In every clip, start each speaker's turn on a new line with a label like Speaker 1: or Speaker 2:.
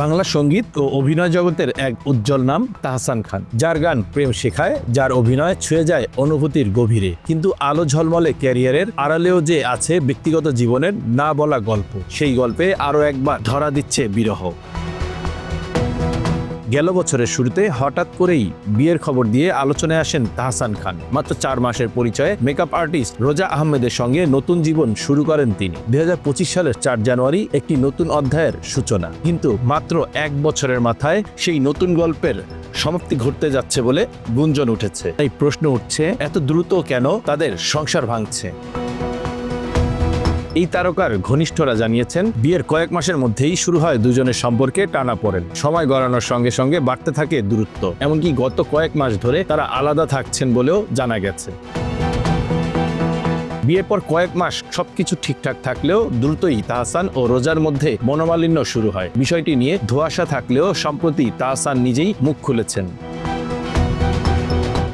Speaker 1: বাংলা সংগীত ও অভিনয় জগতের এক উজ্জ্বল নাম তাহসান খান। যার গান প্রেম শেখায়, যার অভিনয় ছুঁয়ে যায় অনুভূতির গভীরে। কিন্তু আলো ঝলমলে ক্যারিয়ারের আড়ালেও যে আছে ব্যক্তিগত জীবনের না বলা গল্প, সেই গল্পে আরও একবার ধরা দিচ্ছে বিরহ। গেল বছরের শুরুতে হঠাৎ করেই বিয়ের খবর দিয়ে আলোচনায় আসেন তাহসান খান। মাত্র চার মাসের পরিচয়ে মেকআপ আর্টিস্ট রোজা আহমেদের সঙ্গে নতুন জীবন শুরু করেন তিনি। দুই হাজার পঁচিশ সালের চার জানুয়ারি একটি নতুন অধ্যায়ের সূচনা। কিন্তু মাত্র এক বছরের মাথায় সেই নতুন গল্পের সমাপ্তি ঘটতে যাচ্ছে বলে গুঞ্জন উঠেছে। তাই প্রশ্ন উঠছে, এত দ্রুত কেন তাদের সংসার ভাঙছে? এই তারকার ঘনিষ্ঠরা জানিয়েছেন, বিয়ের কয়েক মাসের মধ্যেই শুরু হয় দুজনের সম্পর্কে টানা পড়েন। সময় গড়ানোর সঙ্গে সঙ্গে বাড়তে থাকে দূরত্ব। এমনকি গত কয়েক মাস ধরে তারা আলাদা থাকছেন বলেও জানা গেছে। বিয়ের পর কয়েক মাস সবকিছু ঠিকঠাক থাকলেও দ্রুতই তাহসান ও রোজার মধ্যে মনোমালিন্য শুরু হয়। বিষয়টি নিয়ে ধোঁয়াশা থাকলেও সম্প্রতি তাহসান নিজেই মুখ খুলেছেন।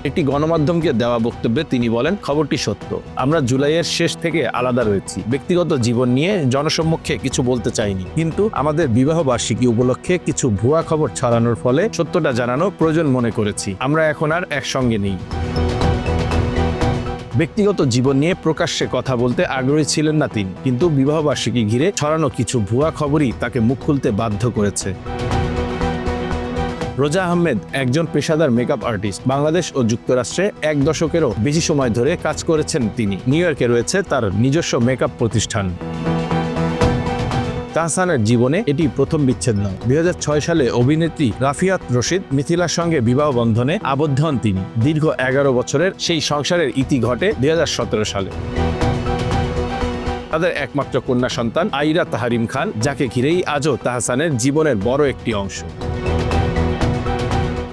Speaker 1: একটি গণমাধ্যমকে দেওয়া বক্তব্যে তিনি বলেন, খবরটি সত্য। আমরা জুলাইয়ের শেষ থেকে আলাদা রয়েছি। ব্যক্তিগত জীবন নিয়ে জনসম্মুখে কিছু বলতে চাইনি। কিন্তু আমাদের বিবাহ বার্ষিকী উপলক্ষে কিছু ভুয়া খবর ছড়ানোর ফলে সত্যটা জানানো প্রয়োজন মনে করেছি। আমরা এখন আর একসঙ্গে নেই। ব্যক্তিগত জীবন নিয়ে প্রকাশ্যে কথা বলতে আগ্রহী ছিলেন না তিনি। কিন্তু বিবাহবার্ষিকী ঘিরে ছড়ানো কিছু ভুয়া খবরই তাকে মুখ খুলতে বাধ্য করেছে। রোজা আহমেদ একজন পেশাদার মেকআপ আর্টিস্ট বাংলাদেশ ও যুক্তরাষ্ট্রে এক দশকেরও বেশি সময় ধরে কাজ করেছেন তিনি। নিউ ইয়র্কে রয়েছে তার নিজস্ব মেকআপ প্রতিষ্ঠান। তাহসানের জীবনে এটি প্রথম বিচ্ছেদ নয়। দুই সালে অভিনেত্রী রাফিয়াত রশিদ মিথিলার সঙ্গে বিবাহ বন্ধনে আবদ্ধ হন তিনি। দীর্ঘ এগারো বছরের সেই সংসারের ইতি ঘটে দুই হাজার সতেরো সালে। তাদের একমাত্র কন্যা সন্তান আইরা তাহারিম খান, যাকে ঘিরেই আজও তাহসানের জীবনের বড় একটি অংশ।